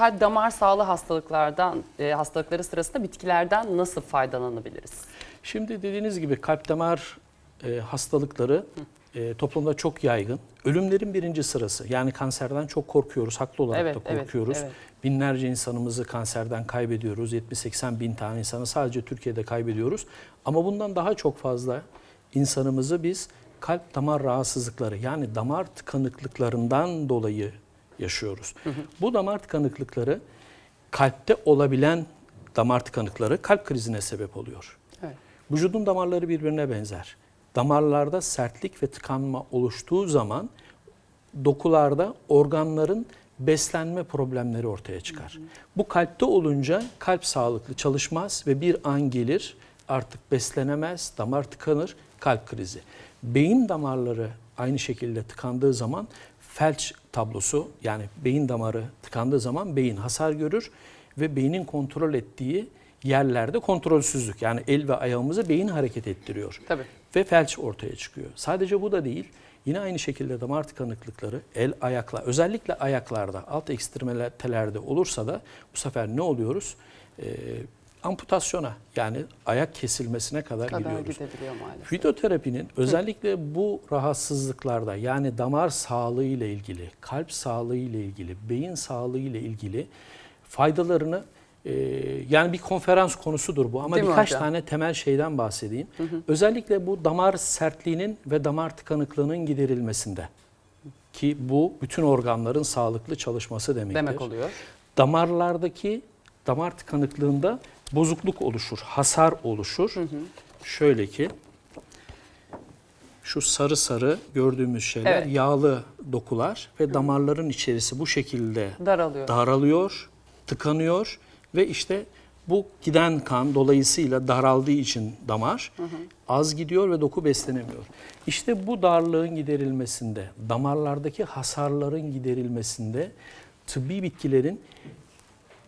kalp damar sağlığı hastalıklardan e, hastalıkları sırasında bitkilerden nasıl faydalanabiliriz? Şimdi dediğiniz gibi kalp damar e, hastalıkları e, toplumda çok yaygın. Ölümlerin birinci sırası. Yani kanserden çok korkuyoruz. Haklı olarak Evet, da evet, korkuyoruz. evet. Binlerce insanımızı kanserden kaybediyoruz. 70-80 bin tane insanı sadece Türkiye'de kaybediyoruz. Ama bundan daha çok fazla insanımızı biz kalp damar rahatsızlıkları yani damar tıkanıklıklarından dolayı yaşıyoruz. Bu damar tıkanıklıkları kalpte olabilen damar tıkanıkları kalp krizine sebep oluyor. Evet. Vücudun damarları birbirine benzer. Damarlarda sertlik ve tıkanma oluştuğu zaman dokularda organların beslenme problemleri ortaya çıkar. Bu kalpte olunca kalp sağlıklı çalışmaz ve bir an gelir artık beslenemez, damar tıkanır, kalp krizi. Beyin damarları aynı şekilde tıkandığı zaman felç tablosu yani beyin damarı tıkandığı zaman beyin hasar görür ve beynin kontrol ettiği yerlerde kontrolsüzlük yani el ve ayağımızı beyin hareket ettiriyor Tabii. ve felç ortaya çıkıyor. Sadece bu da değil. Yine aynı şekilde damar tıkanıklıkları el ayakla özellikle ayaklarda alt ekstremelerde olursa da bu sefer ne oluyoruz? Ee, amputasyona yani ayak kesilmesine kadar, kadar gidiyoruz. maalesef. Fitoterapinin özellikle bu rahatsızlıklarda yani damar sağlığı ile ilgili, kalp sağlığı ile ilgili, beyin sağlığı ile ilgili faydalarını e, yani bir konferans konusudur bu ama Değil birkaç tane temel şeyden bahsedeyim. Özellikle bu damar sertliğinin ve damar tıkanıklığının giderilmesinde ki bu bütün organların sağlıklı çalışması demektir. Demek oluyor. Damarlardaki damar tıkanıklığında bozukluk oluşur, hasar oluşur. Şöyle ki şu sarı sarı gördüğümüz şeyler Evet. yağlı dokular ve damarların içerisi bu şekilde Daralıyor. daralıyor, tıkanıyor ve işte bu giden kan dolayısıyla daraldığı için damar az gidiyor ve doku beslenemiyor. İşte bu darlığın giderilmesinde, damarlardaki hasarların giderilmesinde tıbbi bitkilerin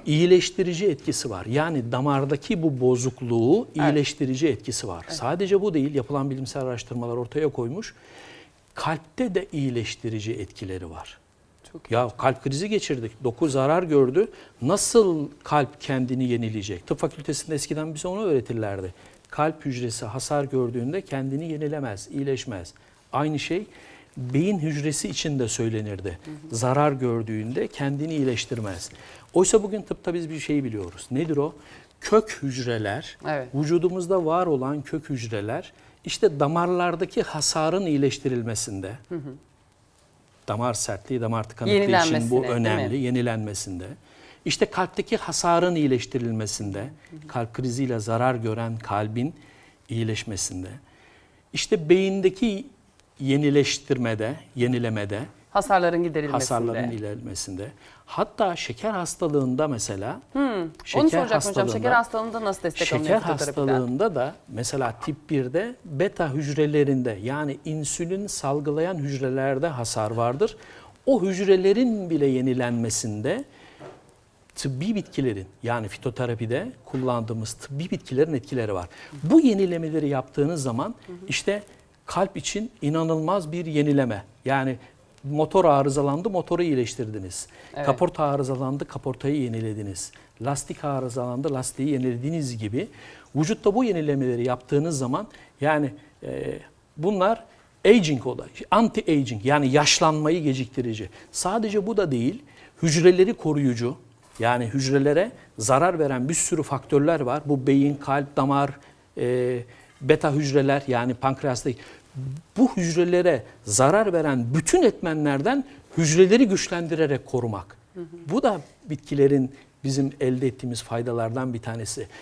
iyileştirici etkisi var. Yani damardaki bu bozukluğu iyileştirici etkisi var. Sadece bu değil, yapılan bilimsel araştırmalar ortaya koymuş. Kalpte de iyileştirici etkileri var. Çok Ya kalp krizi geçirdik, doku zarar gördü. Nasıl kalp kendini yenileyecek? Tıp fakültesinde eskiden bize onu öğretirlerdi. Kalp hücresi hasar gördüğünde kendini yenilemez, iyileşmez. Aynı şey beyin hücresi için de söylenirdi. Zarar gördüğünde kendini iyileştirmez. Oysa bugün tıpta biz bir şey biliyoruz. Nedir o? Kök hücreler, Evet. vücudumuzda var olan kök hücreler işte damarlardaki hasarın iyileştirilmesinde, damar sertliği, damar tıkanıklığı için bu önemli, yenilenmesinde. İşte kalpteki hasarın iyileştirilmesinde, kalp kriziyle zarar gören kalbin iyileşmesinde. İşte beyindeki yenileştirmede, yenilemede, Hasarların giderilmesinde. hasarların ilerlemesinde. Hatta şeker hastalığında mesela Onu soracaktım hocam. Şeker hastalığında nasıl destek Şeker hastalığında da mesela tip 1'de beta hücrelerinde yani insülin salgılayan hücrelerde hasar vardır. O hücrelerin bile yenilenmesinde tıbbi bitkilerin yani fitoterapide kullandığımız tıbbi bitkilerin etkileri var. Bu yenilemeleri yaptığınız zaman işte kalp için inanılmaz bir yenileme. Yani motor arızalandı, motoru iyileştirdiniz. Evet. Kaporta arızalandı, kaportayı yenilediniz. Lastik arızalandı, lastiği yenilediğiniz gibi. Vücutta bu yenilemeleri yaptığınız zaman yani e, bunlar aging olay, anti-aging yani yaşlanmayı geciktirici. Sadece bu da değil, hücreleri koruyucu. Yani hücrelere zarar veren bir sürü faktörler var. Bu beyin, kalp, damar, e, beta hücreler yani pankreastaki bu hücrelere zarar veren bütün etmenlerden hücreleri güçlendirerek korumak. Bu da bitkilerin bizim elde ettiğimiz faydalardan bir tanesi.